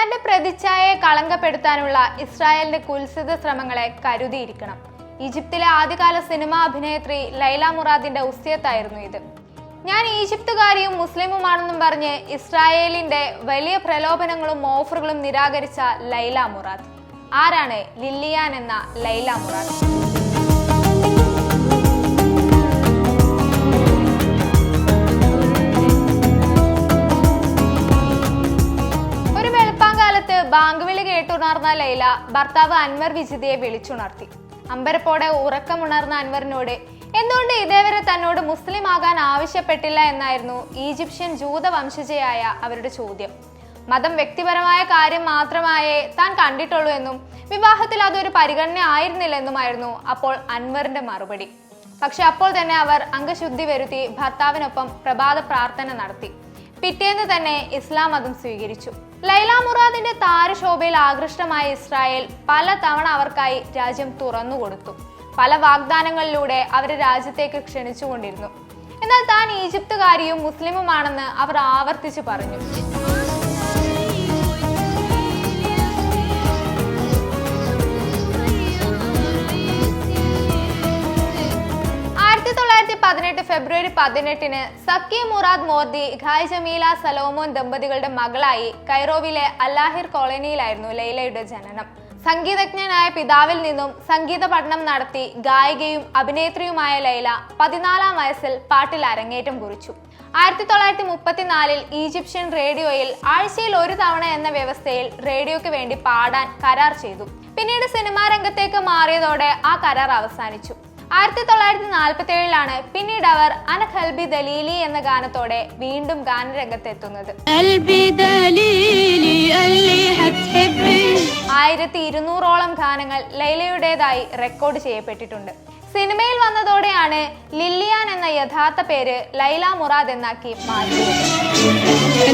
തന്റെ പ്രതിച്ഛായയെ കളങ്കപ്പെടുത്താനുള്ള ഇസ്രായേലിന്റെ കുൽസിത ശ്രമങ്ങളെ കരുതിയിരിക്കണം. ഈജിപ്തിലെ ആദ്യകാല സിനിമാ അഭിനേത്രി ലൈല മുറാദിന്റെ ഉസ്യത്തായിരുന്നു ഇത്. ഞാൻ ഈജിപ്തുകാരിയും മുസ്ലിമുമാണെന്നും പറഞ്ഞ് ഇസ്രായേലിന്റെ വലിയ പ്രലോഭനങ്ങളും ഓഫറുകളും നിരാകരിച്ച ലൈല മുറാദ്. ആരാണ് ലില്ലിയാൻ എന്ന ലൈല മുറാദ്? വെളുപ്പാങ്കാലത്ത് ബാങ്ക് വിളി കേട്ടുണർന്ന ലൈല ഭർത്താവ് അൻവർ വിജിതയെ വിളിച്ചുണർത്തി. അമ്പരപ്പോടെ ഉറക്കമുണർന്ന അൻവറിനോട് എന്തുകൊണ്ട് ഇതേവരെ തന്നോട് മുസ്ലിം ആകാൻ ആവശ്യപ്പെട്ടില്ല എന്നായിരുന്നു ഈജിപ്ഷ്യൻ ജൂത വംശജയായ അവരുടെ ചോദ്യം. മതം വ്യക്തിപരമായ കാര്യം മാത്രമായേ താൻ കണ്ടിട്ടുള്ളൂ എന്നും വിവാഹത്തിൽ അതൊരു പരിഗണന ആയിരുന്നില്ലെന്നുമായിരുന്നു അപ്പോൾ അൻവറിന്റെ മറുപടി. പക്ഷെ അപ്പോൾ തന്നെ അവർ അംഗശുദ്ധി വരുത്തി ഭർത്താവിനൊപ്പം പ്രഭാത പ്രാർത്ഥന നടത്തി. പിറ്റേന്ന് തന്നെ ഇസ്ലാം മതം സ്വീകരിച്ചു. ലൈല മുറാദിന്റെ താരശോഭയിൽ ആകൃഷ്ടമായ ഇസ്രായേൽ പല തവണ അവർക്കായി രാജ്യം തുറന്നു കൊടുത്തു. പല വാഗ്ദാനങ്ങളിലൂടെ അവരെ രാജ്യത്തേക്ക് ക്ഷണിച്ചുകൊണ്ടിരുന്നു. എന്നാൽ താൻ ഈജിപ്തുകാരിയും മുസ്ലിമുമാണെന്ന് അവർ ആവർത്തിച്ചു പറഞ്ഞു. തൊള്ളായിരത്തി പതിനെട്ട് ഫെബ്രുവരി പതിനെട്ടിന് സക്കി മുറാദ് മോർദി ഖായ് ജമീല സലോമോൻ ദമ്പതികളുടെ മകളായി കൈറോവിലെ അല്ലാഹിർ കോളനിയിലായിരുന്നു ലൈലയുടെ ജനനം. സംഗീതജ്ഞനായ പിതാവിൽ നിന്നും സംഗീത പഠനം നടത്തി ഗായികയും അഭിനേത്രിയുമായ ലൈല പതിനാലാം വയസ്സിൽ പാട്ടിൽ അരങ്ങേറ്റം കുറിച്ചു. ആയിരത്തി തൊള്ളായിരത്തി മുപ്പത്തിനാലിൽ ഈജിപ്ഷ്യൻ റേഡിയോയിൽ ആഴ്ചയിൽ ഒരു തവണ എന്ന വ്യവസ്ഥയിൽ റേഡിയോയ്ക്ക് വേണ്ടി പാടാൻ കരാർ ചെയ്തു. പിന്നീട് സിനിമാ രംഗത്തേക്ക് മാറിയതോടെ ആ കരാർ അവസാനിച്ചു. ആയിരത്തി തൊള്ളായിരത്തി നാൽപ്പത്തി ഏഴിലാണ് പിന്നീട് അവർ അനഖൽബി ദലീലി എന്ന ഗാനത്തോടെ വീണ്ടും ഗാനരംഗത്തെത്തുന്നത്. ആയിരത്തി ഇരുന്നൂറോളം ഗാനങ്ങൾ ലൈലയുടേതായി റെക്കോർഡ് ചെയ്യപ്പെട്ടിട്ടുണ്ട്. സിനിമയിൽ വന്നതോടെയാണ് ലില്ലിയാൻ എന്ന യഥാർത്ഥ പേര് ലൈല മുറാദ് എന്നാക്കി മാറ്റിയത്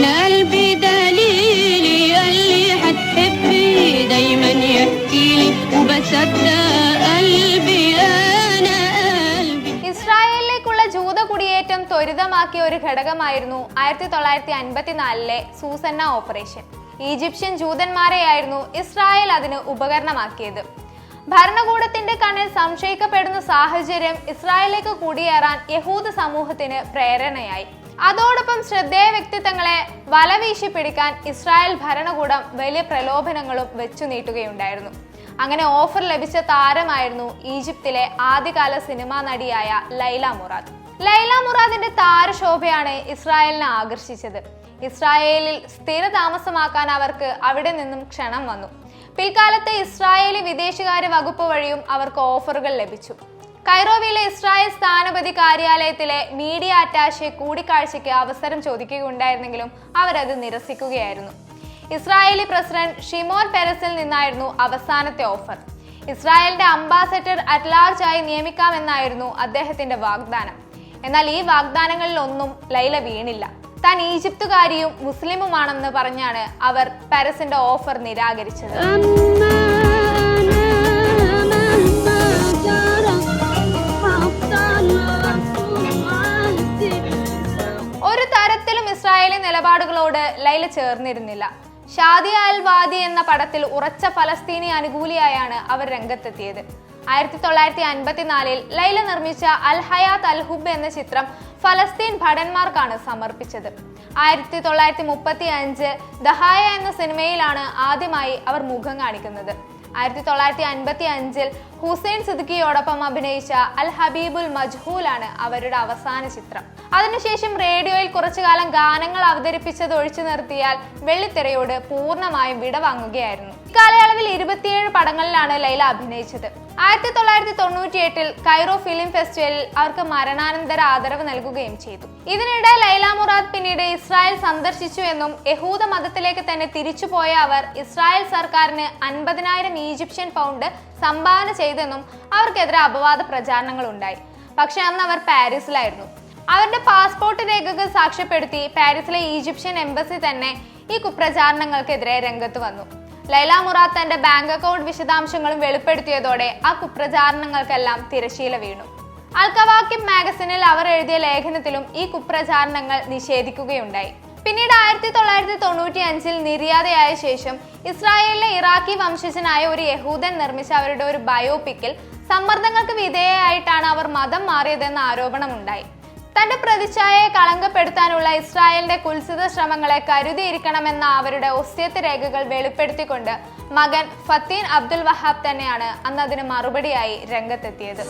കുടിയേറ്റം ത്വരിതമാക്കിയ ഒരു ഘടകമായിരുന്നു ആയിരത്തി തൊള്ളായിരത്തി അൻപത്തിനാലിലെ സൂസന്ന ഓപ്പറേഷൻ. ഈജിപ്ഷ്യൻ ജൂതന്മാരെയായിരുന്നു ഇസ്രായേൽ അതിന് ഉപകരണമാക്കിയത്. ഭരണകൂടത്തിന്റെ കണ്ണിൽ സംശയിക്കപ്പെടുന്ന സാഹചര്യം ഇസ്രായേലിലേക്ക് കുടിയേറാൻ യഹൂദ സമൂഹത്തിന് പ്രേരണയായി. അതോടൊപ്പം ശ്രദ്ധേയ വ്യക്തിത്വങ്ങളെ വലവീശി പിടിക്കാൻ ഇസ്രായേൽ ഭരണകൂടം വലിയ പ്രലോഭനങ്ങളും വെച്ചു നീട്ടുകയുണ്ടായിരുന്നു. അങ്ങനെ ഓഫർ ലഭിച്ച താരമായിരുന്നു ഈജിപ്തിലെ ആദ്യകാല സിനിമാ നടിയായ ലൈല മുറാദ്. ലൈല മുറാദിന്റെ താരശോഭയാണ് ഇസ്രായേലിനെ ആകർഷിച്ചത്. ഇസ്രായേലിൽ സ്ഥിര താമസമാക്കാൻ അവർക്ക് അവിടെ നിന്നും ക്ഷണം വന്നു. പിൽക്കാലത്ത് ഇസ്രായേലി വിദേശകാര്യ വകുപ്പ് വഴിയും അവർക്ക് ഓഫറുകൾ ലഭിച്ചു. കൈറോവിയിലെ ഇസ്രായേൽ സ്ഥാനപതി കാര്യാലയത്തിലെ മീഡിയ അറ്റാഷെ കൂടിക്കാഴ്ചയ്ക്ക് അവസരം ചോദിക്കുകയുണ്ടായിരുന്നെങ്കിലും അവരത് നിരസിക്കുകയായിരുന്നു. ഇസ്രായേലി പ്രസിഡന്റ് ഷിമോൻ പെരസിൽ നിന്നായിരുന്നു അവസാനത്തെ ഓഫർ. ഇസ്രായേലിന്റെ അംബാസഡർ അറ്റ്ലാർജ് ആയി നിയമിക്കാമെന്നായിരുന്നു അദ്ദേഹത്തിന്റെ വാഗ്ദാനം. എന്നാൽ ഈ വാഗ്ദാനങ്ങളിലൊന്നും ലൈല വീണില്ല. താൻ ഈജിപ്തുകാരിയും മുസ്ലിമുമാണെന്ന് പറഞ്ഞാണ് അവർ പാരസിന്റെ ഓഫർ നിരാകരിച്ചത്. ഒരു തരത്തിലും ഇസ്രായേലി നിലപാടുകളോട് ലൈല ചേർന്നിരുന്നില്ല. ഷാദിയ വാദി എന്ന പടത്തിൽ ഉറച്ച ഫലസ്തീനി അനുകൂലിയായാണ് അവർ രംഗത്തെത്തിയത്. ആയിരത്തി തൊള്ളായിരത്തി അൻപത്തിനാലിൽ ലൈല നിർമ്മിച്ച അൽ ഹയാത്ത് അൽ ഹുബ് എന്ന ചിത്രം ഫലസ്തീൻ ഭടന്മാർക്കാണ് സമർപ്പിച്ചത്. ആയിരത്തി തൊള്ളായിരത്തി മുപ്പത്തി അഞ്ച് ദഹായ എന്ന സിനിമയിലാണ് ആദ്യമായി അവർ മുഖം കാണിക്കുന്നത്. ആയിരത്തി തൊള്ളായിരത്തി അൻപത്തി അഞ്ചിൽ ഹുസൈൻ സിദ്ദിഖിയോടൊപ്പം അഭിനയിച്ച അൽ ഹബീബുൽ മജ്ഹൂലാണ് അവരുടെ അവസാന ചിത്രം. അതിനുശേഷം റേഡിയോയിൽ കുറച്ചു കാലം ഗാനങ്ങൾ അവതരിപ്പിച്ചത് ഒഴിച്ചു നിർത്തിയാൽ വെള്ളിത്തിരയോട് പൂർണമായും വിടവാങ്ങുകയായിരുന്നു. ഇക്കാലയളവിൽ ഇരുപത്തിയേഴ് പടങ്ങളിലാണ് ലൈല അഭിനയിച്ചത്. ആയിരത്തി തൊള്ളായിരത്തി തൊണ്ണൂറ്റി എട്ടിൽ കൈറോ ഫിലിം ഫെസ്റ്റിവലിൽ അവർക്ക് മരണാനന്തര ആദരവ് നൽകുകയും ചെയ്തു. ഇതിനിടെ ലൈല മുറാദ് പിന്നീട് ഇസ്രായേൽ സന്ദർശിച്ചു എന്നും യഹൂദ മതത്തിലേക്ക് തന്നെ തിരിച്ചുപോയ അവർ ഇസ്രായേൽ സർക്കാരിന് അൻപതിനായിരം ഈജിപ്ഷ്യൻ പൗണ്ട് സംഭാവന ചെയ്തെന്നും അവർക്കെതിരെ അപവാദ പ്രചാരണങ്ങൾ ഉണ്ടായി. പക്ഷെ അന്ന് അവർ പാരീസിലായിരുന്നു. അവരുടെ പാസ്പോർട്ട് രേഖകൾ സാക്ഷ്യപ്പെടുത്തി പാരീസിലെ ഈജിപ്ഷ്യൻ എംബസി തന്നെ ഈ കുപ്രചാരണങ്ങൾക്കെതിരെ രംഗത്ത് വന്നു. ലൈല മുറാത്ത് തന്റെ ബാങ്ക് അക്കൗണ്ട് വിശദാംശങ്ങളും വെളിപ്പെടുത്തിയതോടെ ആ കുപ്രചാരണങ്ങൾക്കെല്ലാം തിരശീല വീണു. അൽക്കവാക്കിം മാഗസിനിൽ അവർ എഴുതിയ ലേഖനത്തിലും ഈ കുപ്രചാരണങ്ങൾ നിഷേധിക്കുകയുണ്ടായി. പിന്നീട് ആയിരത്തി തൊള്ളായിരത്തി തൊണ്ണൂറ്റി അഞ്ചിൽ നിര്യാതയായ ശേഷം ഇസ്രായേലിലെ ഇറാഖി വംശജനായ ഒരു യഹൂദൻ നിർമ്മിച്ച അവരുടെ ഒരു ബയോപിക്കിൽ സമ്മർദ്ദങ്ങൾക്ക് വിധേയമായിട്ടാണ് അവർ മതം മാറിയതെന്ന ആരോപണമുണ്ടായി. തന്റെ പ്രതിച്ഛായയെ കളങ്കപ്പെടുത്താനുള്ള ഇസ്രായേലിന്റെ കുൽസിത ശ്രമങ്ങളെ കരുതിയിരിക്കണമെന്ന അവരുടെ ഒസ്യത്ത് രേഖകൾ വെളിപ്പെടുത്തിക്കൊണ്ട് മകൻ ഫത്തീൻ അബ്ദുൽ വഹാബ് തന്നെയാണ് അന്ന് അതിന് മറുപടിയായി രംഗത്തെത്തിയത്.